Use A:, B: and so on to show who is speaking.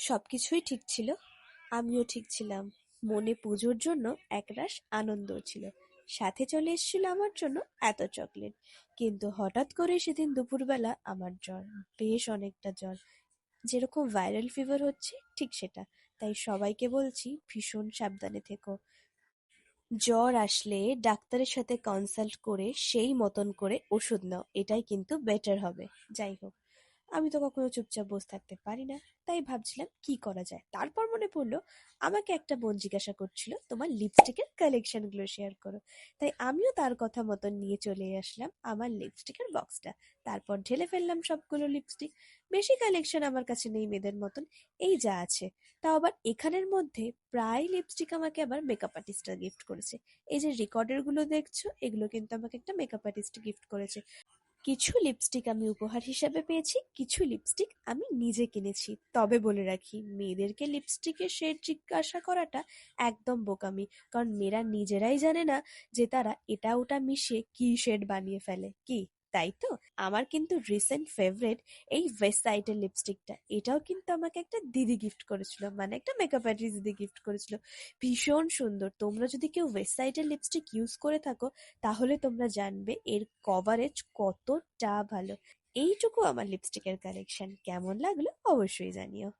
A: সবকিছুই ঠিক ছিল, আমিও ঠিক ছিলাম, মনে পুজোর জন্য একরাশ আনন্দও ছিল, সাথে চলে এসেছিল আমার জন্য এত চকলেট, কিন্তু হঠাৎ করে সেদিন দুপুরবেলা আমার জ্বর, বেশ অনেকটা জ্বর, যেরকম ভাইরাল ফিভার হচ্ছে ঠিক সেটা, তাই সবাইকে বলছি ভীষণ সাবধানে থেকো। জ্বর আসলে ডাক্তারের সাথে কনসাল্ট করে সেই মতন করে ওষুধ নাও, এটাই কিন্তু বেটার হবে। যাই হোক, আমি তো কখনো চুপচাপ বসে থাকতে পারি না, তাই ভাবছিলাম কি করা যায়। তারপর মনে পড়ল আমাকে একটা বোন জিজ্ঞাসা করছিল তোমার লিপস্টিকের কালেকশনগুলো শেয়ার করো। তাই আমিও তার কথা মতন নিয়ে চলে আসলাম আমার লিপস্টিকের বক্সটা। তারপর ঢেলে ফেললাম সবগুলো লিপস্টিক। বেশি কালেকশন আমার কাছে নেই মেয়েদের মতন, এই যা আছে। তাও আবার এখানের মধ্যে প্রায় লিপস্টিক আমাকে আবার মেকআপ আর্টিস্টরা গিফট করেছে। এই যে রেকর্ডেরগুলো দেখছ এগুলো কিন্তু আমাকে একটা মেকআপ আর্টিস্ট গিফট করেছে। কিছু লিপস্টিক আমি উপহার হিসাবে পেয়েছি, কিছু লিপস্টিক আমি নিজে কিনেছি। তবে বলে রাখি, মেয়েদেরকে লিপস্টিকের শেড জিজ্ঞাসা করাটা একদম বোকামি, কারণ মেয়েরা নিজেরাই জানে না যে তারা এটা ওটা মিশিয়ে কি শেড বানিয়ে ফেলে, কি তাই তো? আমার কিন্তু রিসেন্ট ফেভারিট এই ওয়েস্টসাইডের লিপস্টিকটা, এটাও কিন্তু আমাকে একটা দিদি গিফট করেছিল, মানে একটা মেকআপ আর্টিস্ট দিদি গিফট করেছিল। ভীষণ সুন্দর, তোমরা যদি কেউ ওয়েস্টসাইডের লিপস্টিক ইউজ করে থাকো তাহলে তোমরা জানবে এর কভারেজ কতটা ভালো। এইটুকু আমার লিপস্টিকের কালেকশন, কেমন লাগল অবশ্যই জানিও।